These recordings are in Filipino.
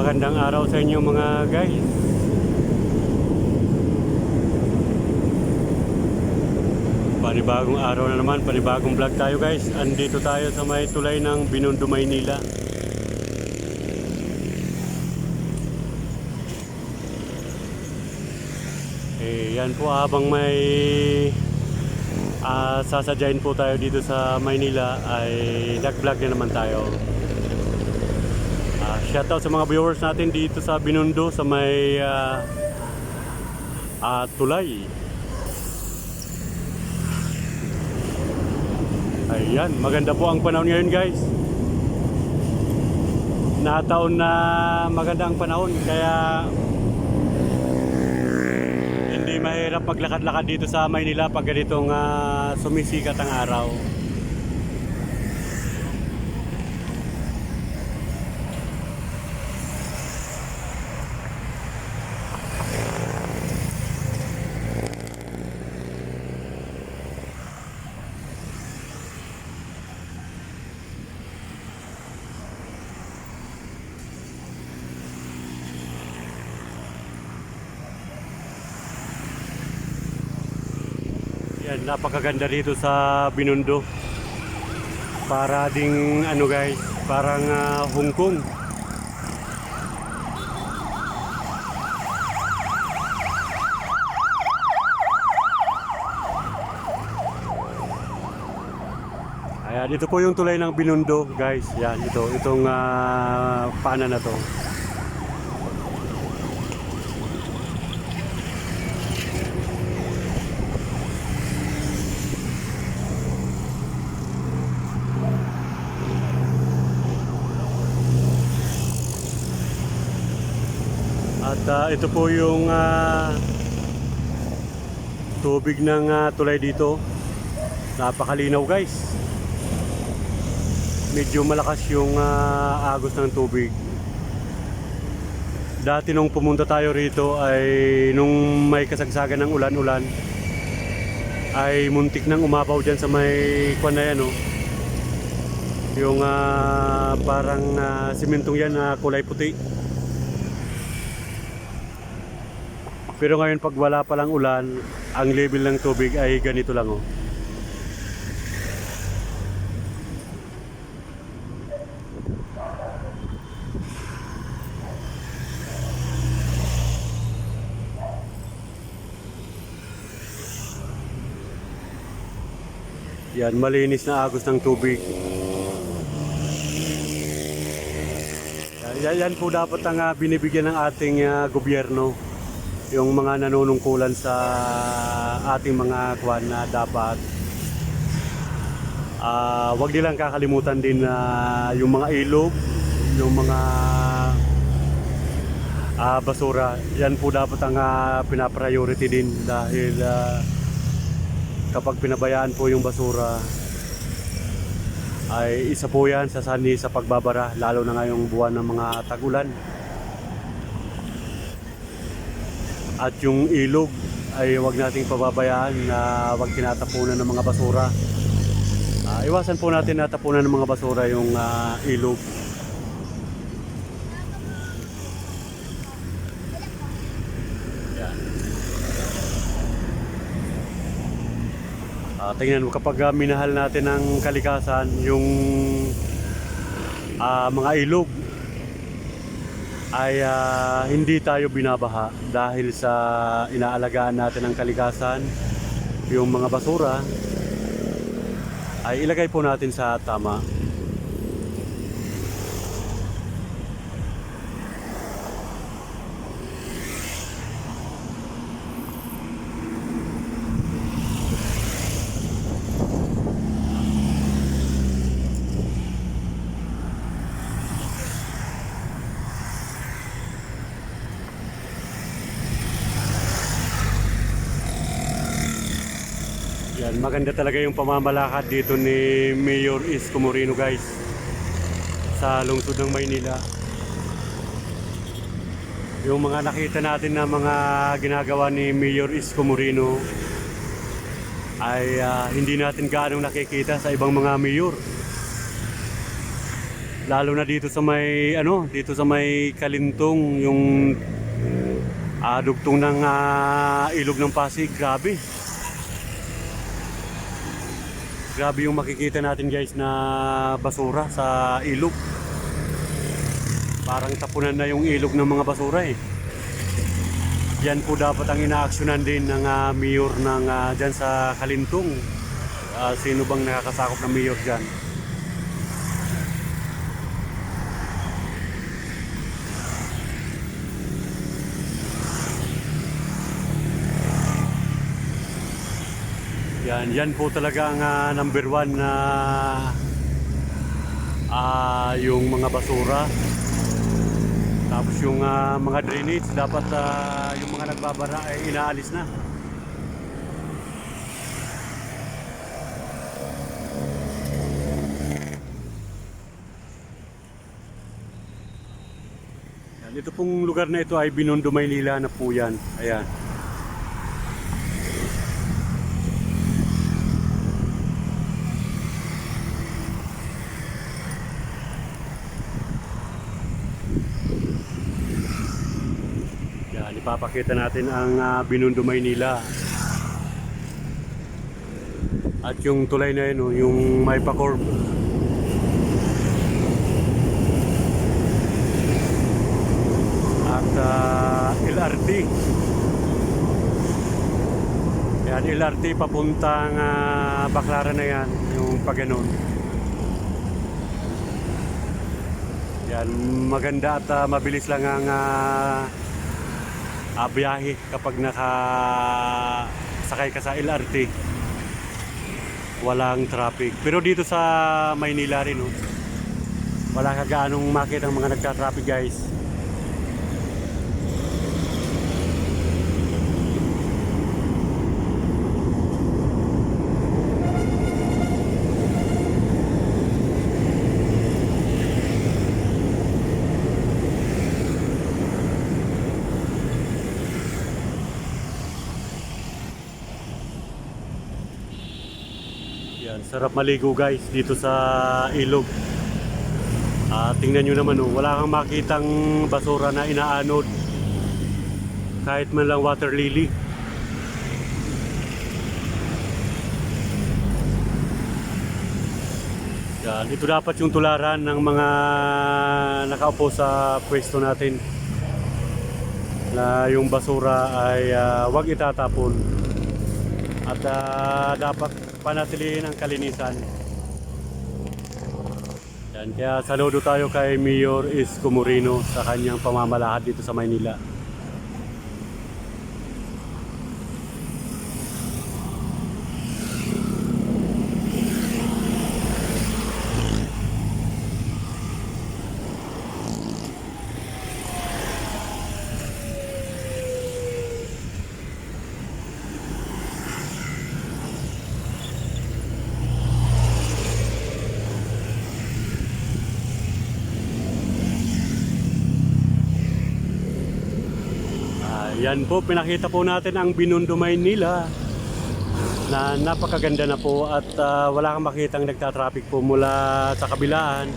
Magandang araw sa inyo mga guys. Panibagong araw na naman, panibagong vlog tayo guys. Andito tayo sa may tulay ng Binondo, Maynila. Eh, yan po habang may ah, sasadyain po tayo dito sa Maynila ay nag-vlog na naman tayo. Shoutout sa mga viewers natin dito sa Binondo sa may ah, ah, tulay. Ayan, maganda po ang panahon ngayon guys. Nataon na maganda ang panahon kaya hindi mahirap maglakad-lakad dito sa Maynila pag ganitong ah, sumisikat ang araw. Yan, napakaganda dito sa Binondo. Para ding ano guys, parang ah, Hong Kong. Ayan, ito po yung tulay ng Binondo, guys. Yan, ito, itong uh, paanan na to. Ah, ito po yung ah, tubig ng ah, tulay dito. Napakalinaw guys. Medyo malakas yung ah, agos ng tubig. Dati nung pumunta tayo rito ay nung may kasagsagan ng ulan-ulan ay muntik nang umapaw dyan sa may kwan na yan oh. Yung ah, parang ah, simentong yan na kulay puti. Pero ngayon pag wala pa lang ulan, ang level ng tubig ay ganito lang oh. Yan, malinis na agos ng tubig. Yan, yan po dapat ang ah, binibigyan ng ating ah, gobyerno yung mga nanunungkulan sa ating mga kwan na dapat ah wag nilang kakalimutan din na yung mga ilog, yung mga ah, basura, yan po dapat ang ah, pinapriority din dahil ah, kapag pinabayaan po yung basura ay isa po yan sa sani sa pagbabara lalo na ngayong buwan ng mga tagulan. At yung ilog ay wag nating pababayaan na wag tinatapunan ng mga basura. Ah, iwasan po natin na tapunan ng mga basura yung ah, ilog. Ah, tingnan mo kapag ah, minahal natin ang kalikasan yung ah, mga ilog ay ah, hindi tayo binabaha dahil sa inaalagaan natin ang kalikasan yung mga basura ay ilagay po natin sa tama Yan, maganda talaga yung pamamalakad dito ni Mayor Isko Moreno guys sa lungsod ng Maynila. Yung mga nakita natin na mga ginagawa ni Mayor Isko Moreno ay ah, hindi natin gaano nakikita sa ibang mga mayor. Lalo na dito sa may ano, dito sa may Kalintong yung ah, dugtong ng ah, ilog ng Pasig, grabe. Grabe yung makikita natin guys na basura sa ilog. Parang tapunan na yung ilog ng mga basura eh. Yan po dapat ang inaaksyonan din ng ah, mayor ng ah, dyan sa Kalintong. Ah, sino bang nakakasakop ng mayor dyan? Yan, yan po talaga ang ah, number one na ah, yung mga basura. Tapos yung ah, mga drainage, dapat ah, yung mga nagbabara ay inaalis na. Yan, ito pong lugar na ito ay Binondo, Maynila na po yan. Ayan. Yan, ipapakita natin ang ah, Binondo, Maynila. At yung tulay na yun, oh, yung may pakorb. At ah, LRT. Yan, LRT papuntang uh, Baclaran na yan, yung paganon. Yan, maganda at ah, mabilis lang ang ah, ah, biyahe kapag naka sakay ka sa LRT. Walang traffic. Pero dito sa Maynila rin, oh, wala ka gaanong makita ang mga nagka-traffic guys. Yan, sarap maligo guys dito sa ilog. Ah, tingnan nyo naman oh, wala kang makitang basura na inaanod. Kahit man lang water lily. Yan, ito dapat yung tularan ng mga nakaupo sa pwesto natin. Na yung basura ay ah, wag itatapon. At ah, dapat panatilihin ang kalinisan. Yan, kaya saludo tayo kay Mayor Isko Moreno sa kanyang pamamalahad dito sa Maynila. Yan po, pinakita po natin ang Binondo, Maynila na napakaganda na po at ah, wala kang makitang nagtatraffic po mula sa kabilaan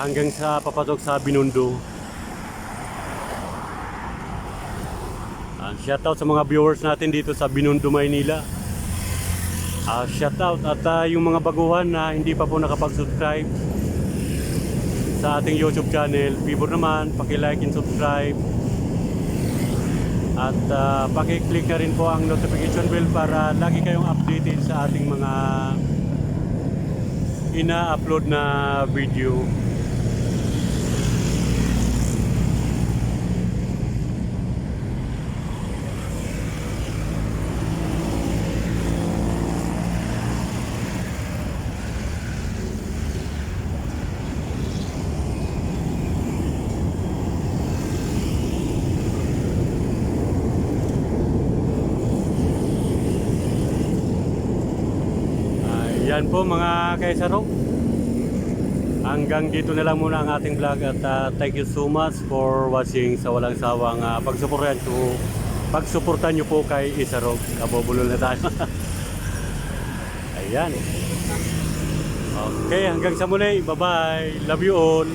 hanggang sa papasok sa Binondo. Ah, shoutout sa mga viewers natin dito sa Binondo, Maynila. Ah, shoutout at ah, yung mga baguhan na hindi pa po nakapag-subscribe sa ating YouTube channel. Favor naman, paki-like and subscribe. At uh, paki-click na rin po ang notification bell para lagi kayong updated sa ating mga ina-upload na video. Yan po mga kaisarok. Hanggang dito na lang muna ang ating vlog at ah, thank you so much for watching sa walang sawang uh, pagsuportan ko pagsuportan nyo po kay Isarok. Kabubulol na tayo. Ayan. Okay, hanggang sa muli. Bye-bye. Love you all.